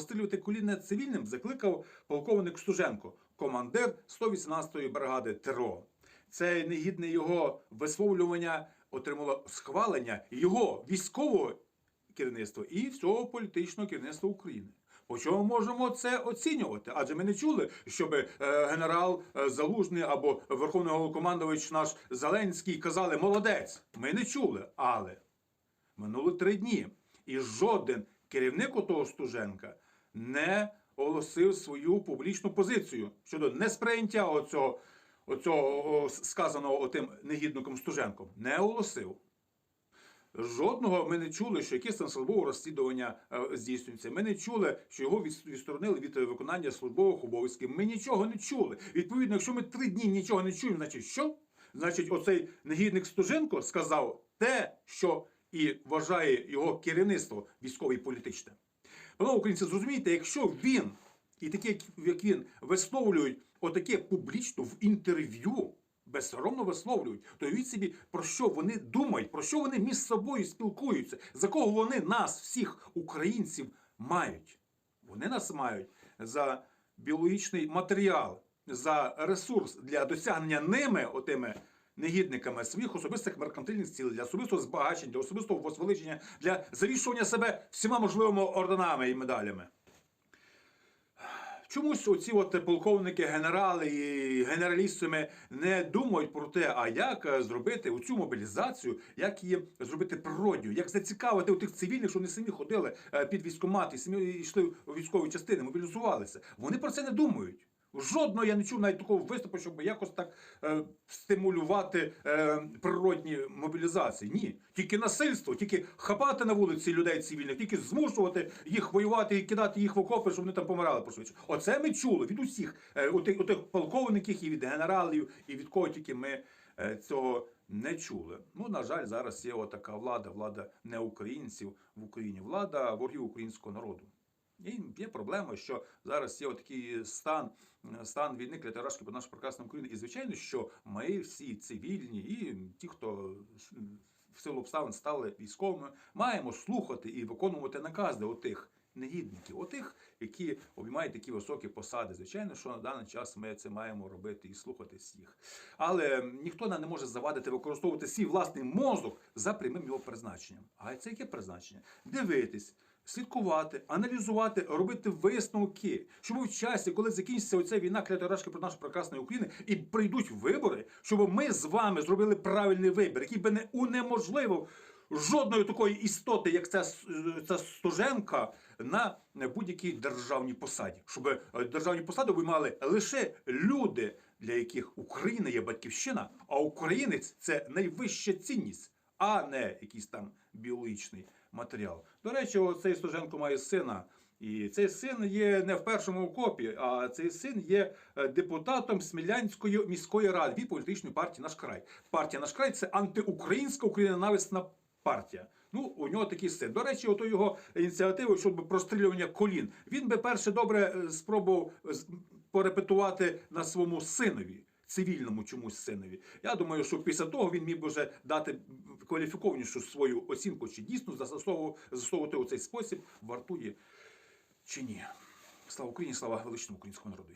прострілювати колінне цивільним закликав полковник Стуженко, командир 118-ї бригади ТРО. Це негідне його висловлювання отримало схвалення його військового керівництва і всього політичного керівництва України. По чому можемо це оцінювати? Адже ми не чули, щоб е, генерал е, Залужний або Верховний Головнокомандувач наш Зеленський казали молодець. Ми не чули, але минуло три дні, і жоден керівник отого Стуженка не оголосив свою публічну позицію щодо несприйняття оцього, оцього сказаного отим негідником Стуженком. Не оголосив. Жодного ми не чули, що якесь там службове розслідування е, здійснюється. Ми не чули, що його відсторонили від е, виконання службових обов'язків. Ми нічого не чули. Відповідно, якщо ми три дні нічого не чуємо, значить що? Значить, оцей негідник Стуженко сказав те, що і вважає його керівництво військове і політичне. Панове українці, зрозумійте, якщо він і такі, як він, висловлюють отаке публічно в інтерв'ю, безсоромно висловлюють, то уявіть собі, про що вони думають, про що вони між собою спілкуються, за кого вони нас, всіх українців, мають. Вони нас мають за біологічний матеріал, за ресурс для досягнення ними, отими негідниками своїх особистих меркантильних цілей, для особистого збагачення, для особистого возвеличення, для завішування себе всіма можливими орденами і медалями. Чомусь оці от полковники, генерали і генералістами не думають про те, а як е, зробити цю мобілізацію, як її зробити природньою, як зацікавити у тих цивільних, що вони самі ходили е, під військомат і самі йшли у військові частини, мобілізувалися. Вони про це не думають. Жодного я не чув навіть такого виступу, щоб якось так е, стимулювати е, природні мобілізації. Ні, тільки насильство, тільки хапати на вулиці людей цивільних, тільки змушувати їх воювати і кидати їх в окопи, щоб вони там помирали пошвидше. Оце ми чули від усіх, е, у тих, у тих полковників і від генералів, і від кого тільки ми е, цього не чули. Ну, на жаль, зараз є отака влада, влада не українців в Україні, влада ворогів українського народу. І є проблема, що зараз є такий стан, стан війни клятарашки по нашу прекрасну Україну. І звичайно, що ми всі цивільні і ті, хто в силу обставин стали військовими, маємо слухати і виконувати накази отих негідників, отих, які обіймають такі високі посади. Звичайно, що на даний час ми це маємо робити і слухатись їх. Але ніхто не може завадити використовувати свій власний мозок за прямим його призначенням. А це яке призначення? Дивитись. Слідкувати, аналізувати, робити висновки, щоб в часі, коли закінчиться оця війна клятарашки про нашу прекрасної України, і прийдуть вибори, щоб ми з вами зробили правильний вибір, який би не унеможливив жодної такої істоти, як ця, ця Стуженка, на будь-якій державній посаді, щоб е, державні посади обіймали лише люди, для яких Україна є батьківщина, а українець це найвища цінність а не якийсь там біологічний матеріал. До речі, цей Стоженко має сина. І цей син є не в першому окопі, а цей син є е, депутатом Смілянської міської ради від політичної партії Наш край. Партія Наш край це антиукраїнська українонависна партія. Ну, у нього такий син. До речі, ото його ініціатива щодо прострілювання колін. Він би перше добре е, спробував е, порепетувати на своєму синові цивільному чомусь синові. Я думаю, що після того він міг би вже дати кваліфікованішу свою оцінку, чи дійсно застосовувати, у цей спосіб вартує чи ні. Слава Україні, слава величному українському народу.